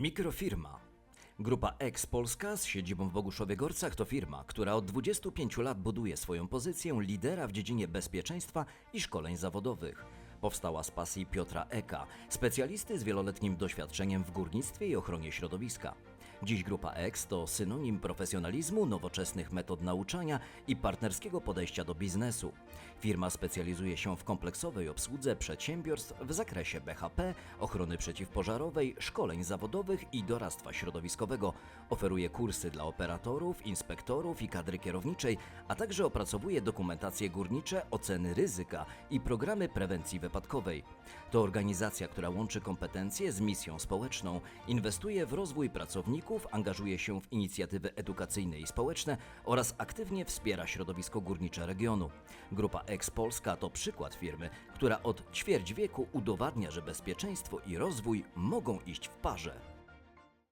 Mikrofirma. Grupa X Polska z siedzibą w Boguszowie-Gorcach to firma, która od 25 lat buduje swoją pozycję lidera w dziedzinie bezpieczeństwa i szkoleń zawodowych. Powstała z pasji Piotra Eka, specjalisty z wieloletnim doświadczeniem w górnictwie i ochronie środowiska. Dziś Grupa X to synonim profesjonalizmu, nowoczesnych metod nauczania i partnerskiego podejścia do biznesu. Firma specjalizuje się w kompleksowej obsłudze przedsiębiorstw w zakresie BHP, ochrony przeciwpożarowej, szkoleń zawodowych i doradztwa środowiskowego. Oferuje kursy dla operatorów, inspektorów i kadry kierowniczej, a także opracowuje dokumentacje górnicze, oceny ryzyka i programy prewencji wypadkowej. To organizacja, która łączy kompetencje z misją społeczną, inwestuje w rozwój pracowników, angażuje się w inicjatywy edukacyjne i społeczne oraz aktywnie wspiera środowisko górnicze regionu. Grupa Ex Polska to przykład firmy, która od ćwierć wieku udowadnia, że bezpieczeństwo i rozwój mogą iść w parze.